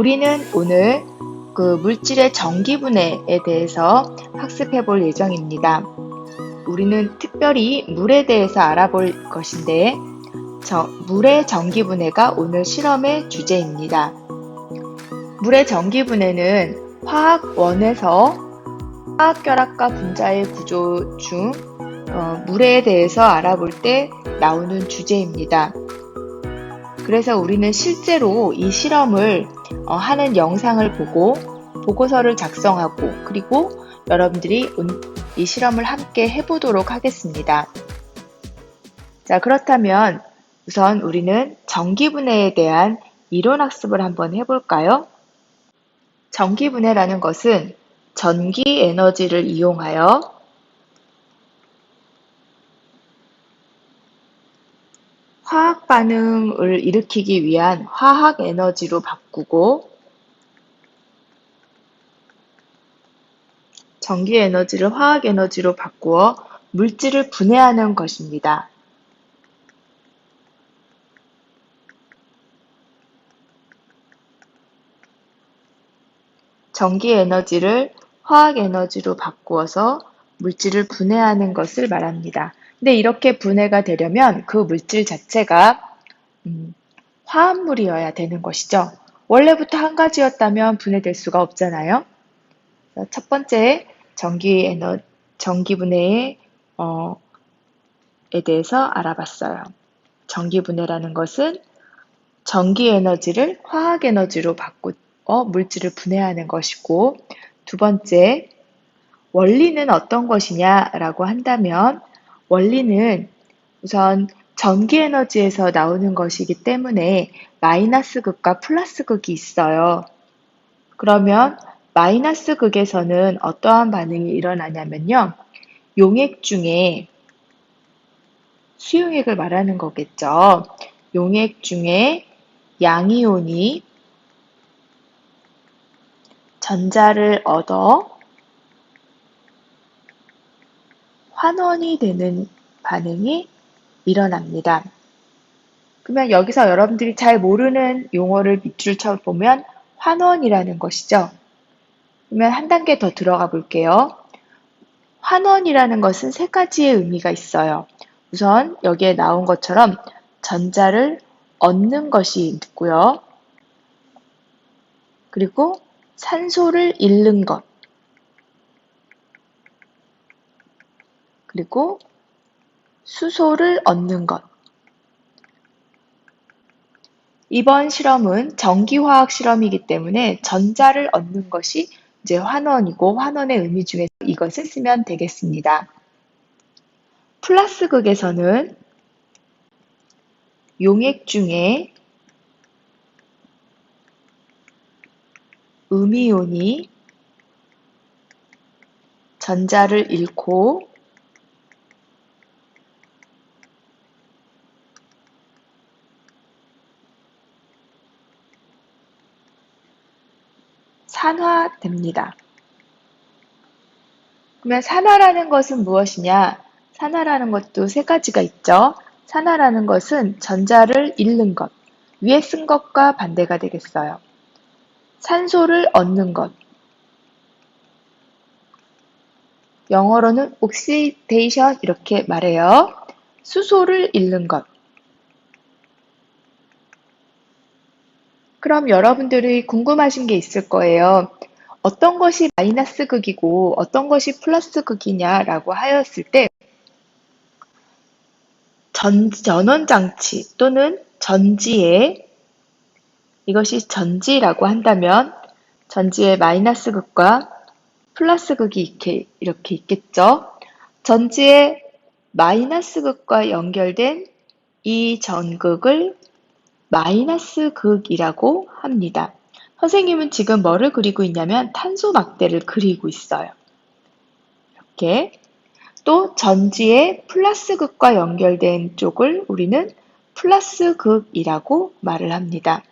우리는 오늘 그 물질의 전기분해에 대해서 학습해 볼 예정입니다. 우리는 특별히 물에 대해서 알아볼 것인데, 저, 물의 전기분해가 오늘 실험의 주제입니다. 물의 전기분해는 화학원에서 화학결합과 분자의 구조 중 어, 물에 대해서 알아볼 때 나오는 주제입니다. 그래서 우리는 실제로 이 실험을 어, 하는 영상을 보고 보고서를 작성하고 그리고 여러분들이 이 실험을 함께 해보도록 하겠습니다. 자, 그렇다면 우선 우리는 전기분해에 대한 이론 학습을 한번 해볼까요? 전기분해라는 것은 전기 에너지를 이용하여 화학 반응을 일으키기 위한 화학 에너지로 바꾸고 전기 에너지를 화학 에너지로 바꾸어 물질을 분해하는 것입니다. 전기 에너지를 화학 에너지로 바꾸어서 물질을 분해하는 것을 말합니다. 근데 이렇게 분해가 되려면 그 물질 자체가 음, 화합물이어야 되는 것이죠. 원래부터 한 가지였다면 분해될 수가 없잖아요. 첫 번째 전기 에너 전기 분해에 어, 에 대해서 알아봤어요. 전기 분해라는 것은 전기 에너지를 화학 에너지로 바꾸어 물질을 분해하는 것이고 두 번째 원리는 어떤 것이냐라고 한다면 원리는 우선 전기 에너지에서 나오는 것이기 때문에 마이너스 극과 플러스 극이 있어요. 그러면 마이너스 극에서는 어떠한 반응이 일어나냐면요. 용액 중에 수용액을 말하는 거겠죠. 용액 중에 양이온이 전자를 얻어 환원이 되는 반응이 일어납니다. 그러면 여기서 여러분들이 잘 모르는 용어를 밑줄 쳐보면 환원이라는 것이죠. 그러면 한 단계 더 들어가 볼게요. 환원이라는 것은 세 가지의 의미가 있어요. 우선 여기에 나온 것처럼 전자를 얻는 것이 있고요. 그리고 산소를 잃는 것. 그리고 수소를 얻는 것. 이번 실험은 전기화학 실험이기 때문에 전자를 얻는 것이 이제 환원이고 환원의 의미 중에서 이것을 쓰면 되겠습니다. 플러스 극에서는 용액 중에 음이온이 전자를 잃고 산화됩니다. 그러면 산화라는 것은 무엇이냐? 산화라는 것도 세 가지가 있죠. 산화라는 것은 전자를 잃는 것, 위에 쓴 것과 반대가 되겠어요. 산소를 얻는 것. 영어로는 oxidation 이렇게 말해요. 수소를 잃는 것. 그럼 여러분들이 궁금하신 게 있을 거예요. 어떤 것이 마이너스 극이고 어떤 것이 플러스 극이냐라고 하였을 때 전, 전원 장치 또는 전지에 이것이 전지라고 한다면 전지의 마이너스 극과 플러스 극이 이렇게, 이렇게 있겠죠. 전지의 마이너스 극과 연결된 이 전극을 마이너스 극이라고 합니다. 선생님은 지금 뭐를 그리고 있냐면 탄소 막대를 그리고 있어요. 이렇게 또 전지의 플러스 극과 연결된 쪽을 우리는 플러스 극이라고 말을 합니다.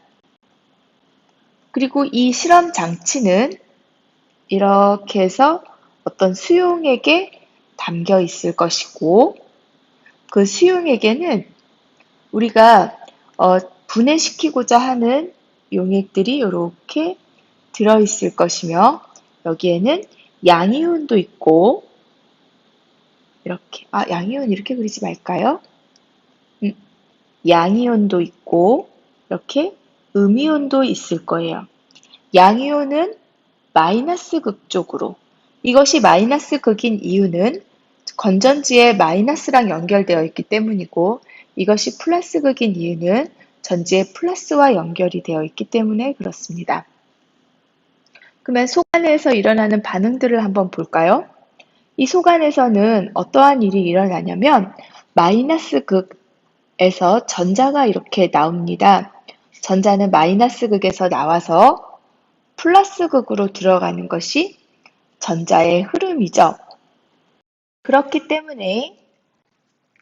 그리고 이 실험 장치는 이렇게 해서 어떤 수용액에 담겨 있을 것이고 그 수용액에는 우리가 어, 분해시키고자 하는 용액들이 이렇게 들어있을 것이며 여기에는 양이온도 있고 이렇게 아 양이온 이렇게 그리지 말까요? 음, 양이온도 있고 이렇게 음이온도 있을 거예요. 양이온은 마이너스 극 쪽으로 이것이 마이너스 극인 이유는 건전지에 마이너스랑 연결되어 있기 때문이고 이것이 플러스 극인 이유는 전지의 플러스와 연결이 되어 있기 때문에 그렇습니다. 그러면 속 안에서 일어나는 반응들을 한번 볼까요? 이 속 안에서는 어떠한 일이 일어나냐면 마이너스 극에서 전자가 이렇게 나옵니다. 전자는 마이너스 극에서 나와서 플러스 극으로 들어가는 것이 전자의 흐름이죠. 그렇기 때문에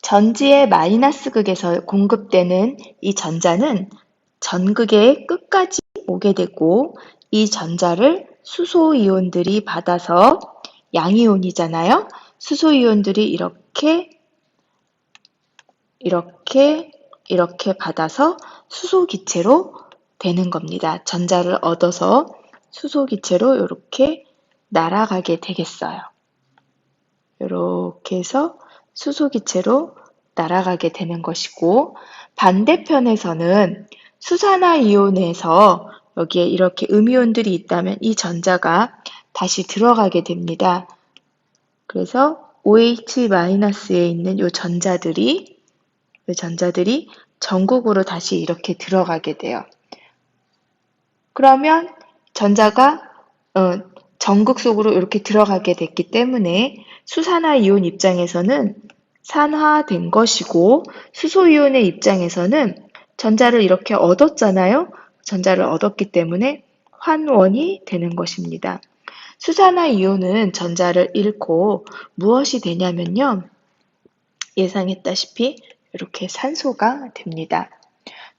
전지의 마이너스 극에서 공급되는 이 전자는 전극의 끝까지 오게 되고 이 전자를 수소 이온들이 받아서 양이온이잖아요. 수소 이온들이 이렇게 이렇게 이렇게 받아서 수소 기체로 되는 겁니다. 전자를 얻어서 수소 기체로 이렇게 날아가게 되겠어요. 이렇게 해서 수소기체로 날아가게 되는 것이고 반대편에서는 수산화이온에서 여기에 이렇게 음이온들이 있다면 이 전자가 다시 들어가게 됩니다. 그래서 OH-에 있는 이 전자들이 이 전자들이 전극으로 다시 이렇게 들어가게 돼요. 그러면 전자가 어, 전극 속으로 이렇게 들어가게 됐기 때문에 수산화 이온 입장에서는 산화된 것이고 수소 이온의 입장에서는 전자를 이렇게 얻었잖아요. 전자를 얻었기 때문에 환원이 되는 것입니다. 수산화 이온은 전자를 잃고 무엇이 되냐면요. 예상했다시피 이렇게 산소가 됩니다.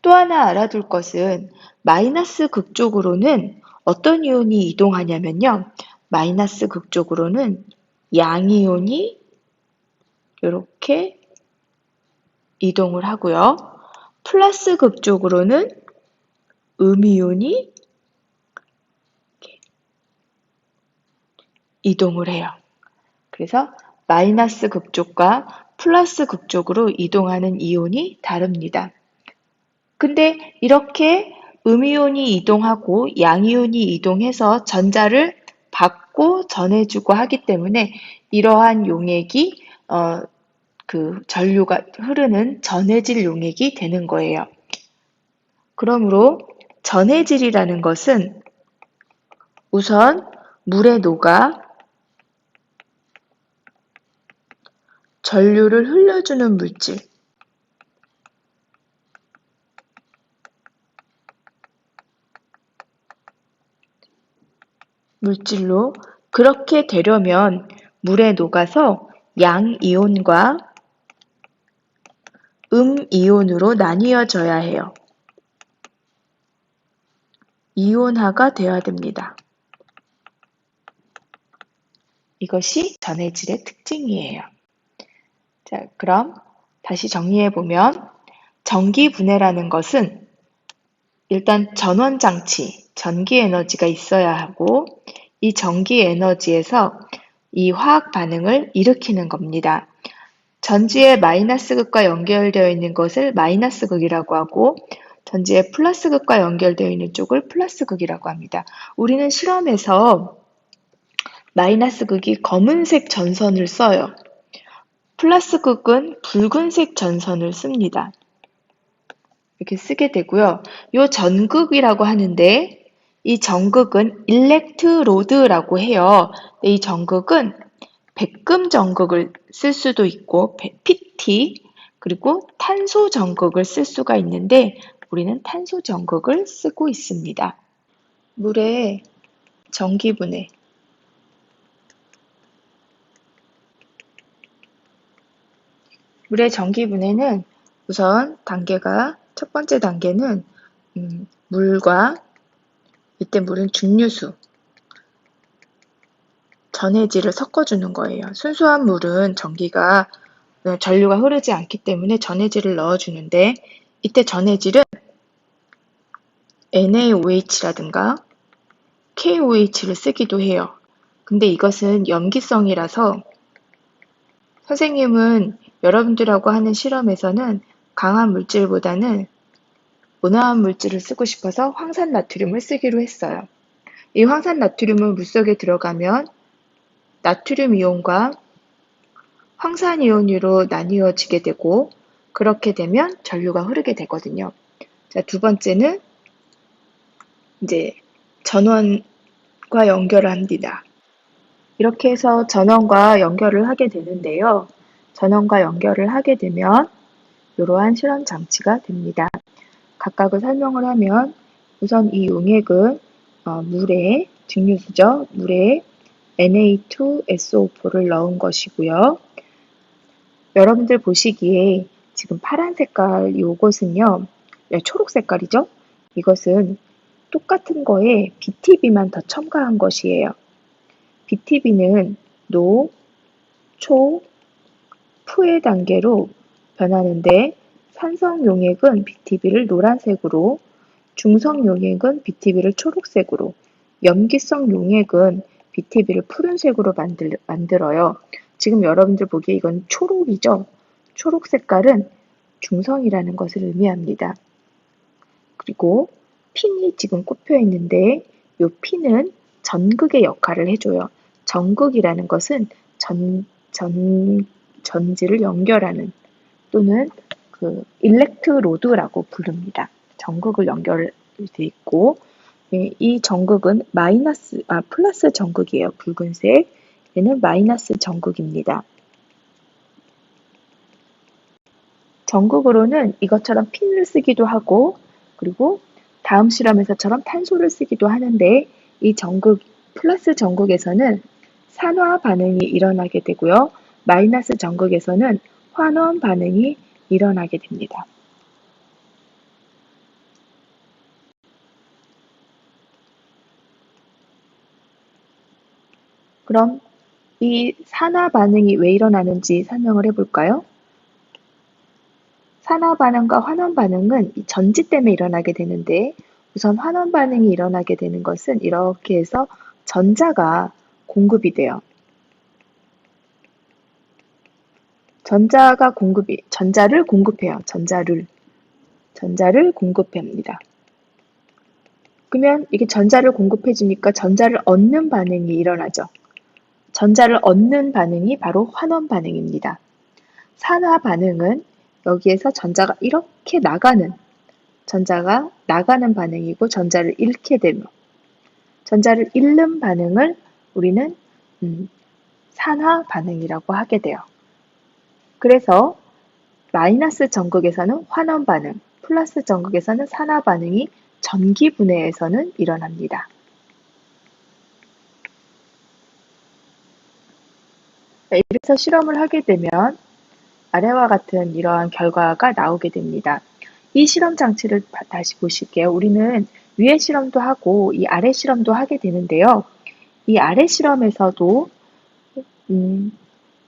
또 하나 알아둘 것은 마이너스 극 쪽으로는 어떤 이온이 이동하냐면요. 마이너스 극 쪽으로는 양이온이 이렇게 이동을 하고요. 플러스 극 쪽으로는 음이온이 이동을 해요. 그래서 마이너스 극쪽과 플러스 극쪽으로 이동하는 이온이 다릅니다. 근데 이렇게 음이온이 이동하고 양이온이 이동해서 전자를 받고 전해주고 하기 때문에 이러한 용액이 어, 그 전류가 흐르는 전해질 용액이 되는 거예요. 그러므로 전해질이라는 것은 우선 물에 녹아 전류를 흘려주는 물질, 물질로 그렇게 되려면 물에 녹아서 양이온과 음이온으로 나뉘어져야 해요. 이온화가 되어야 됩니다. 이것이 전해질의 특징이에요. 자, 그럼 다시 정리해 보면 전기 분해라는 것은 일단 전원 장치, 전기 에너지가 있어야 하고 이 전기 에너지에서 이 화학 반응을 일으키는 겁니다. 전지의 마이너스 극과 연결되어 있는 것을 마이너스 극이라고 하고 전지의 플러스 극과 연결되어 있는 쪽을 플러스 극이라고 합니다. 우리는 실험에서 마이너스 극이 검은색 전선을 써요. 플러스 극은 붉은색 전선을 씁니다. 이렇게 쓰게 되고요. 이 전극이라고 하는데 이 전극은 일렉트로드라고 해요. 이 전극은 백금 전극을 쓸 수도 있고 PT 그리고 탄소 전극을 쓸 수가 있는데 우리는 탄소 전극을 쓰고 있습니다. 물의 전기분해 물의 전기분해는 우선 단계가 첫 번째 단계는 음, 물과 이때 물은 중류수 전해질을 섞어주는 거예요. 순수한 물은 전기가 어, 전류가 흐르지 않기 때문에 전해질을 넣어주는데 이때 전해질은 NaOH라든가 KOH를 쓰기도 해요. 근데 이것은 염기성이라서 선생님은 여러분들하고 하는 실험에서는 강한 물질보다는 온화한 물질을 쓰고 싶어서 황산 나트륨을 쓰기로 했어요. 이 황산 나트륨은 물속에 들어가면 나트륨 이온과 황산 이온으로 나뉘어지게 되고 그렇게 되면 전류가 흐르게 되거든요. 자, 두 번째는 이제 전원과 연결을 합니다. 이렇게 해서 전원과 연결을 하게 되는데요. 전원과 연결을 하게 되면 이러한 실험 장치가 됩니다. 각각을 설명을 하면 우선 이 용액은 어, 물에 증류수죠. 물에 Na2SO4를 넣은 것이고요. 여러분들 보시기에 지금 파란 색깔 요것은요. 네, 초록 색깔이죠. 이것은 똑같은 거에 BTB만 더 첨가한 것이에요. BTB는 노, 초, 푸의 단계로 변하는데 산성 용액은 BTB를 노란색으로, 중성 용액은 BTB를 초록색으로, 염기성 용액은 BTB를 푸른색으로 만들, 만들어요. 지금 여러분들 보기에 이건 초록이죠? 초록 색깔은 중성이라는 것을 의미합니다. 그리고 핀이 지금 꼽혀 있는데 이 핀은 전극의 역할을 해줘요. 전극이라는 것은 전, 전, 전지를 연결하는 또는 그 일렉트로드라고 부릅니다. 전극을 연결돼 있고 예, 이 전극은 마이너스 아 플러스 전극이에요. 붉은색 얘는 마이너스 전극입니다. 전극으로는 이것처럼 핀을 쓰기도 하고 그리고 다음 실험에서처럼 탄소를 쓰기도 하는데 이 전극 플러스 전극에서는 산화 반응이 일어나게 되고요. 마이너스 전극에서는 환원 반응이 일어나게 됩니다. 그럼 이 산화 반응이 왜 일어나는지 설명을 해볼까요? 산화 반응과 환원 반응은 이 전지 때문에 일어나게 되는데 우선 환원 반응이 일어나게 되는 것은 이렇게 해서 전자가 공급이 돼요. 전자가 공급이 전자를 공급해요. 전자를 전자를 공급합니다. 그러면 이게 전자를 공급해 주니까 전자를 얻는 반응이 일어나죠. 전자를 얻는 반응이 바로 환원 반응입니다. 산화 반응은 여기에서 전자가 이렇게 나가는 전자가 나가는 반응이고 전자를 잃게 되며 전자를 잃는 반응을 우리는 음, 산화 반응이라고 하게 돼요. 그래서 마이너스 전극에서는 환원 반응, 플러스 전극에서는 산화 반응이 전기 분해에서는 일어납니다. 이래서 실험을 하게 되면 아래와 같은 이러한 결과가 나오게 됩니다. 이 실험 장치를 다시 보실게요. 우리는 위에 실험도 하고 이 아래 실험도 하게 되는데요. 이 아래 실험에서도 음,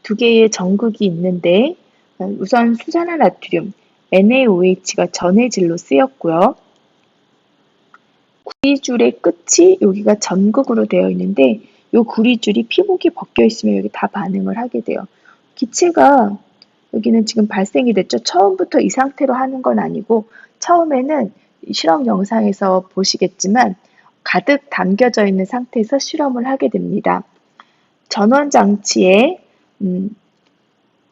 두 개의 전극이 있는데 우선 수산화 나트륨 NaOH가 전해질로 쓰였고요. 구리줄의 끝이 여기가 전극으로 되어 있는데 이 구리줄이 피복이 벗겨 있으면 여기 다 반응을 하게 돼요. 기체가 여기는 지금 발생이 됐죠. 처음부터 이 상태로 하는 건 아니고 처음에는 실험 영상에서 보시겠지만 가득 담겨져 있는 상태에서 실험을 하게 됩니다. 전원 장치에 음,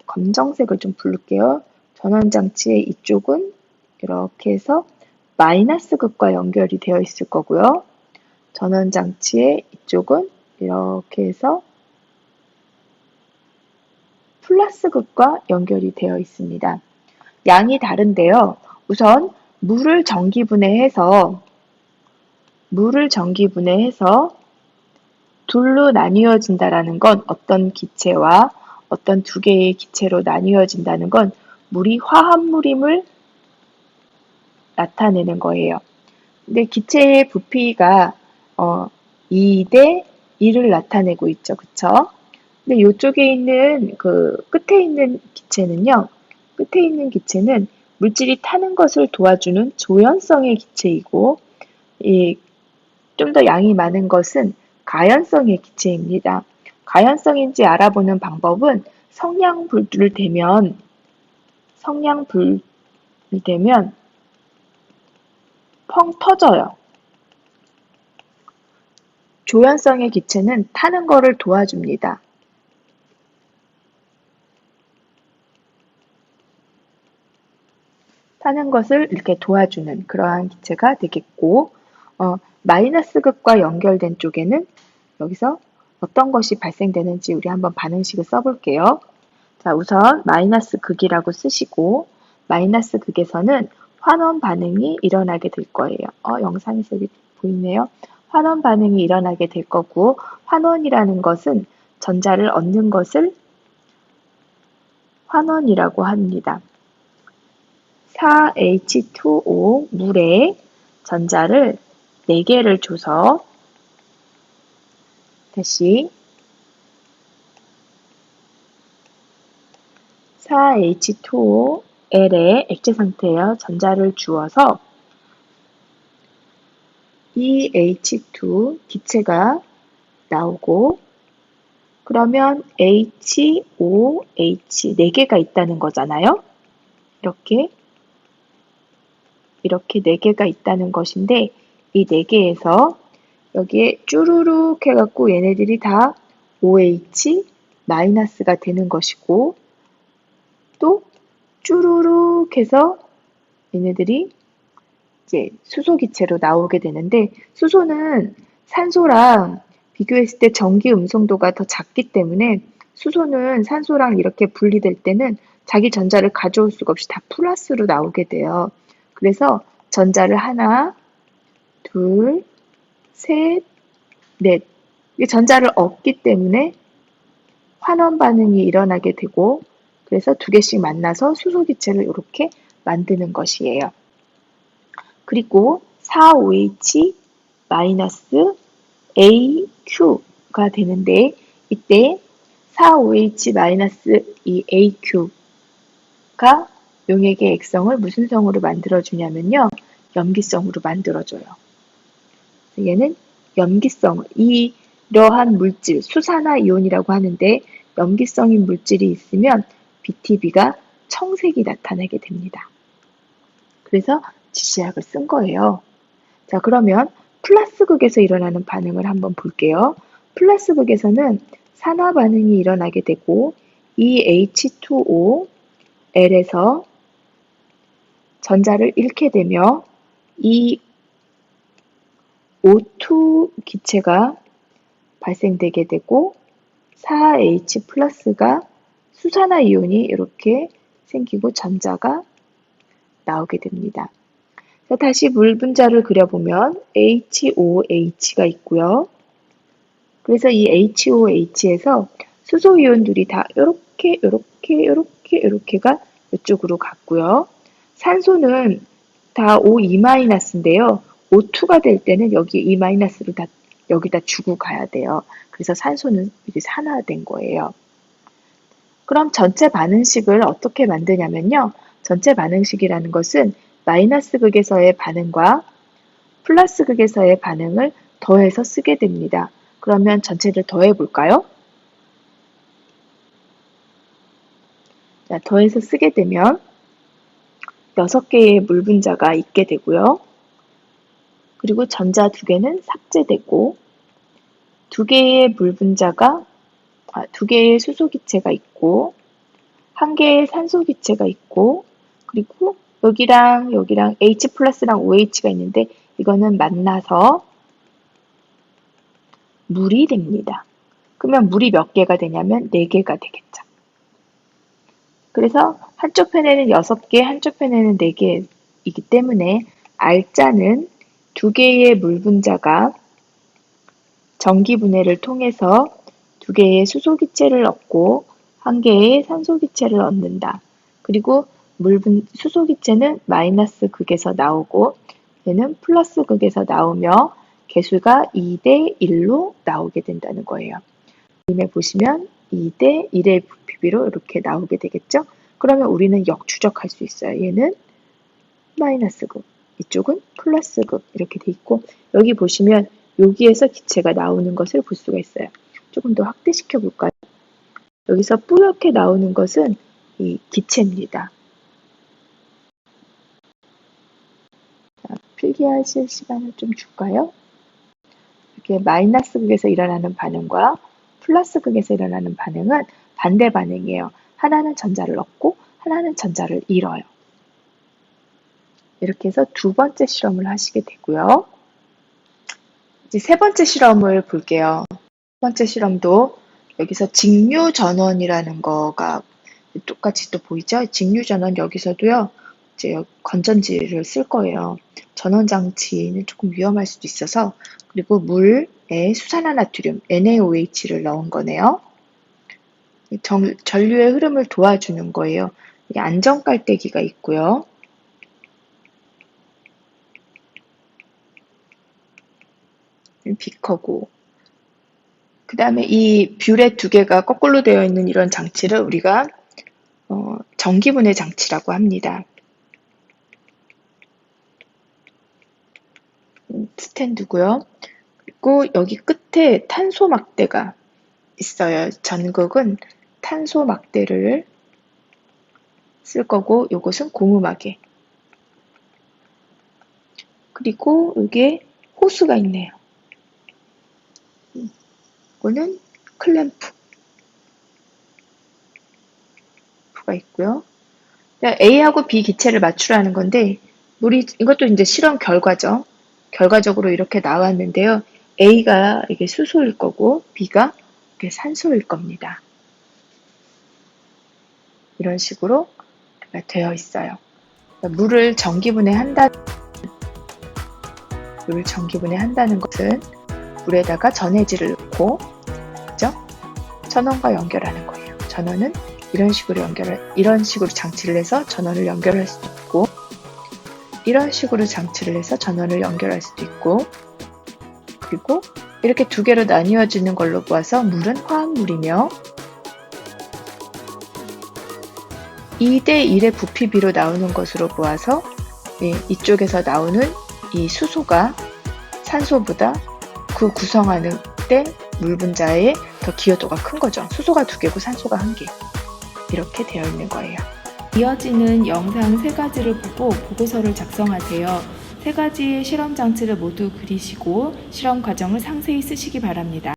검정색을 좀 부를게요. 전원 장치의 이쪽은 이렇게 해서 마이너스 극과 연결이 되어 있을 거고요. 전원 장치의 이쪽은 이렇게 해서 플러스 극과 연결이 되어 있습니다. 양이 다른데요. 우선 물을 전기 분해해서 물을 전기 분해해서 둘로 나뉘어진다라는 건 어떤 기체와 어떤 두 개의 기체로 나뉘어진다는 건 물이 화합물임을 나타내는 거예요. 근데 기체의 부피가 어, 2대 1을 나타내고 있죠. 그쵸? 근데 이쪽에 있는 그 끝에 있는 기체는요. 끝에 있는 기체는 물질이 타는 것을 도와주는 조연성의 기체이고 이좀더 양이 많은 것은 가연성의 기체입니다. 가연성인지 알아보는 방법은 성냥불을 대면 성냥불이 되면 펑 터져요. 조연성의 기체는 타는 거를 도와줍니다. 타는 것을 이렇게 도와주는 그러한 기체가 되겠고 어, 마이너스 극과 연결된 쪽에는 여기서 어떤 것이 발생되는지 우리 한번 반응식을 써볼게요. 자, 우선 마이너스 극이라고 쓰시고 마이너스 극에서는 환원 반응이 일어나게 될 거예요. 어, 영상에서 여기 보이네요. 환원 반응이 일어나게 될 거고 환원이라는 것은 전자를 얻는 것을 환원이라고 합니다. 4H2O 물에 전자를 4개를 줘서 다시 4H2OL의 액체 상태에 전자를 주어서 EH2 기체가 나오고 그러면 HOH 4개가 있다는 거잖아요. 이렇게 이렇게 4개가 있다는 것인데 이 4개에서 여기에 쭈루룩 해갖고 얘네들이 다 OH 마이너스가 되는 것이고 또 쭈루룩 해서 얘네들이 이제 수소 기체로 나오게 되는데 수소는 산소랑 비교했을 때 전기 음성도가 더 작기 때문에 수소는 산소랑 이렇게 분리될 때는 자기 전자를 가져올 수가 없이 다 플러스로 나오게 돼요. 그래서 전자를 하나, 둘, 셋, 넷. 전자를 얻기 때문에 환원 반응이 일어나게 되고 그래서 두 개씩 만나서 수소 기체를 이렇게 만드는 것이에요. 그리고 4OH 마이너스 AQ가 되는데 이때 4OH 마이너스 이 AQ가 용액의 액성을 무슨 성으로 만들어주냐면요. 염기성으로 만들어줘요. 얘는 염기성, 이러한 물질, 수산화 이온이라고 하는데 염기성인 물질이 있으면 BTB가 청색이 나타나게 됩니다. 그래서 지시약을 쓴 거예요. 자, 그러면 플러스 극에서 일어나는 반응을 한번 볼게요. 플러스 극에서는 산화 반응이 일어나게 되고 이 H2O L에서 전자를 잃게 되며 이 O2 기체가 발생되게 되고 4H 플러스가 수산화 이온이 이렇게 생기고 전자가 나오게 됩니다. 자, 다시 물 분자를 그려보면 HOH가 있고요. 그래서 이 HOH에서 수소 이온들이 다 이렇게 이렇게 이렇게 이렇게가 이쪽으로 갔고요. 산소는 다 O2-인데요. O2가 될 때는 여기 E-를 다 여기다 주고 가야 돼요. 그래서 산소는 이게 산화된 거예요. 그럼 전체 반응식을 어떻게 만드냐면요. 전체 반응식이라는 것은 마이너스 극에서의 반응과 플러스 극에서의 반응을 더해서 쓰게 됩니다. 그러면 전체를 더해 볼까요? 자, 더해서 쓰게 되면 6개의 물 분자가 있게 되고요. 그리고 전자 두 개는 삭제되고 두 개의 물 분자가 아, 두 개의 수소 기체가 있고 한 개의 산소 기체가 있고 그리고 여기랑 여기랑 H 플러스랑 OH가 있는데 이거는 만나서 물이 됩니다. 그러면 물이 몇 개가 되냐면 4개가 되겠죠. 그래서 한쪽 편에는 6개, 한쪽 편에는 4개이기 때문에 R자는 두 개의 물 분자가 전기 분해를 통해서 두 개의 수소 기체를 얻고 한 개의 산소 기체를 얻는다. 그리고 물분 수소 기체는 마이너스 극에서 나오고 얘는 플러스 극에서 나오며 개수가 2대 1로 나오게 된다는 거예요. 그림에 보시면 2대 1의 부피비로 이렇게 나오게 되겠죠? 그러면 우리는 역추적할 수 있어요. 얘는 마이너스 극, 이쪽은 플러스 극 이렇게 돼 있고 여기 보시면 여기에서 기체가 나오는 것을 볼 수가 있어요. 조금 더 확대시켜 볼까요? 여기서 뿌옇게 나오는 것은 이 기체입니다. 자, 필기하실 시간을 좀 줄까요? 이렇게 마이너스 극에서 일어나는 반응과 플러스 극에서 일어나는 반응은 반대 반응이에요. 하나는 전자를 얻고 하나는 전자를 잃어요. 이렇게 해서 두 번째 실험을 하시게 되고요. 이제 세 번째 실험을 볼게요. 세 번째 실험도 여기서 직류 전원이라는 거가 똑같이 또 보이죠? 직류 전원 여기서도요. 이제 건전지를 쓸 거예요. 전원 장치는 조금 위험할 수도 있어서 그리고 물에 수산화나트륨 NaOH를 넣은 거네요. 정- 전류의 흐름을 도와주는 거예요. 안전 깔때기가 있고요. 비커고 그 다음에 이 뷰렛 두 개가 거꾸로 되어 있는 이런 장치를 우리가 어, 전기분해 장치라고 합니다. 음, 스탠드고요. 그리고 여기 끝에 탄소 막대가 있어요. 전극은 탄소 막대를 쓸 거고 요것은 고무 막에 그리고 여기에 호스가 있네요. 이거는 클램프 가 있고요. A하고 B 기체를 맞추라는 건데 우리 이것도 이제 실험 결과죠. 결과적으로 이렇게 나왔는데요. A가 이게 수소일 거고 B가 이게 산소일 겁니다. 이런 식으로 되어 있어요. 그러니까 물을 전기분해 한다. 물을 전기분해 한다는 것은 물에다가 전해질을 넣고? 전원과 연결하는 거예요. 전원은 이런 식으로 연결을, 이런 식으로 장치를 해서 전원을 연결할 수도 있고, 이런 식으로 장치를 해서 전원을 연결할 수도 있고, 그리고 이렇게 두 개로 나뉘어지는 걸로 보아서 물은 화합물이며 2대 1의 부피비로 나오는 것으로 보아서 예, 이쪽에서 나오는 이 수소가 산소보다 그 구성하는 때 물 분자의 더 기여도가 큰 거죠. 수소가 두 개고 산소가 한 개. 이렇게 되어 있는 거예요. 이어지는 영상 세 가지를 보고 보고서를 작성하세요. 세 가지의 실험 장치를 모두 그리시고 실험 과정을 상세히 쓰시기 바랍니다.